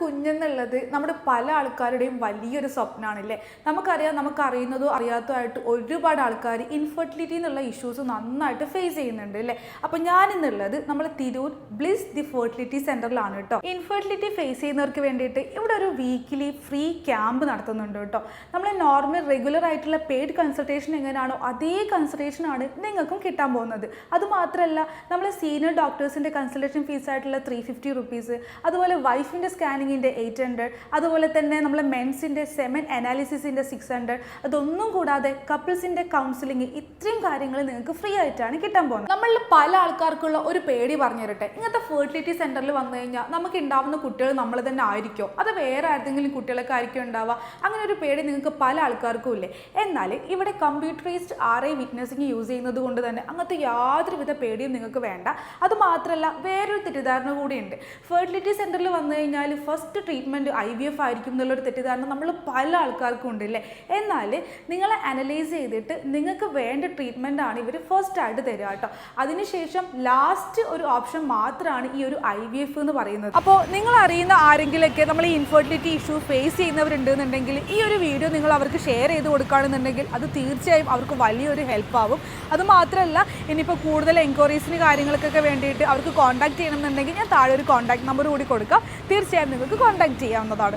കുഞ്ഞെന്നുള്ളത് നമ്മുടെ പല ആൾക്കാരുടെയും വലിയൊരു സ്വപ്നമാണല്ലേ നമുക്കറിയാം നമുക്ക് അറിയുന്നതോ അറിയാത്തതായിട്ട് ഒരുപാട് ആൾക്കാർ ഇൻഫെർട്ടിലിറ്റി എന്നുള്ള ഇഷ്യൂസ് നന്നായിട്ട് ഫേസ് ചെയ്യുന്നുണ്ട് അല്ലേ? അപ്പം ഞാൻ ഇന്നുള്ളത് നമ്മൾ തിരൂർ ബ്ലിസ് ദി ഫെർട്ടിലിറ്റി സെന്ററിലാണ് കേട്ടോ. ഇൻഫെർട്ടിലിറ്റി ഫേസ് ചെയ്യുന്നവർക്ക് വേണ്ടിയിട്ട് ഇവിടെ ഒരു വീക്കിലി ഫ്രീ ക്യാമ്പ് നടത്തുന്നുണ്ട് കേട്ടോ. നമ്മൾ നോർമൽ റെഗുലർ ആയിട്ടുള്ള പെയ്ഡ് കൺസൾട്ടേഷൻ എങ്ങനെയാണോ അതേ കൺസൾട്ടേഷൻ ആണ് നിങ്ങൾക്കും കിട്ടാൻ പോകുന്നത്. അതുമാത്രമല്ല നമ്മൾ സീനിയർ ഡോക്ടേഴ്സിന്റെ കൺസൾട്ടേഷൻ ഫീസ് ആയിട്ടുള്ള ത്രീ ഫിഫ്റ്റി റുപ്പീസ് അതുപോലെ വൈഫിന്റെ സ്കാനിങ്ങിന്റെ എയ്റ്റ് ഹൺഡ്രഡ് അതുപോലെ തന്നെ നമ്മൾ മെൻസിന്റെ സെമൻ അനാലിസിസിന്റെ സിക്സ് ഹൺഡ്രഡ് അതൊന്നും കൂടാതെ കപ്പിൾസിന്റെ കൗൺസിലിംഗ് ഇത്രയും കാര്യങ്ങൾ നിങ്ങൾക്ക് ഫ്രീ ആയിട്ടാണ് കിട്ടാൻ പോകുന്നത്. നമ്മളിൽ പല ആൾക്കാർക്കുള്ള ഒരു പേടി പറഞ്ഞു തരട്ടെ ഇങ്ങനത്തെ ഫെർട്ടിലിറ്റി സെന്ററിൽ വന്നു കഴിഞ്ഞാൽ നമുക്ക് ഉണ്ടാവുന്ന കുട്ടികൾ നമ്മൾ തന്നെ ആയിരിക്കും? അത് വേറെ ആരെങ്കിലും കുട്ടികളൊക്കെ ആയിരിക്കും ഉണ്ടാവുക അങ്ങനെ ഒരു പേടി നിങ്ങൾക്ക് പല ആൾക്കാർക്കും ഇല്ലേ? എന്നാൽ ഇവിടെ computerised R I witnessing use ചെയ്യുന്നത് കൊണ്ട് തന്നെ അങ്ങനത്തെ യാതൊരുവിധ പേടിയും നിങ്ങൾക്ക് വേണ്ട. അത് മാത്രമല്ല വേറൊരു തെറ്റിദ്ധാരണ കൂടിയുണ്ട്. ഫെർട്ടിലിറ്റി സെന്ററിൽ വന്നു കഴിഞ്ഞാൽ first treatment I V F ആയിരിക്കും എന്നുള്ളൊരു തെറ്റിദ്ധാരണ നമ്മൾ പല ആൾക്കാർക്കും ഉണ്ട് അല്ലേ എന്നാൽ നിങ്ങളെ അനലൈസ് ചെയ്തിട്ട് നിങ്ങൾക്ക് വേണ്ട ട്രീറ്റ്മെന്റ് ആണ് ഇവർ ഫസ്റ്റ് ആയിട്ട് തരിക കേട്ടോ അതിനുശേഷം ലാസ്റ്റ് ഒരു ഓപ്ഷൻ മാത്രമാണ് ഈ ഒരു ഐ വി എഫ് എന്ന് പറയുന്നത്. അപ്പോൾ നിങ്ങൾ അറിയുന്ന ആരെങ്കിലൊക്കെ നമ്മൾ ഈ ഇൻഫെർട്ടിലിറ്റി ഇഷ്യൂ ഫേസ് ചെയ്യുന്നവരുണ്ടെന്നുണ്ടെങ്കിൽ ഈ ഒരു വീഡിയോ നിങ്ങൾ അവർക്ക് ഷെയർ ചെയ്ത് കൊടുക്കുകയാണെന്നുണ്ടെങ്കിൽ അത് തീർച്ചയായും അവർക്ക് വലിയൊരു ഹെൽപ്പ് ആവും. അതുമാത്രമല്ല ഇനിയിപ്പോൾ കൂടുതൽ എൻക്വയറീസിന് കാര്യങ്ങൾക്കൊക്കെ വേണ്ടിയിട്ട് അവർക്ക് കോൺടാക്ട് ചെയ്യണമെന്നുണ്ടെങ്കിൽ ഞാൻ താഴെ ഒരു കോൺടാക്ട് നമ്പർ കൂടി കൊടുക്കാം. തീർച്ചയായും നിങ്ങൾക്ക് കോൺടാക്ട് ചെയ്യാവുന്നതാണ്.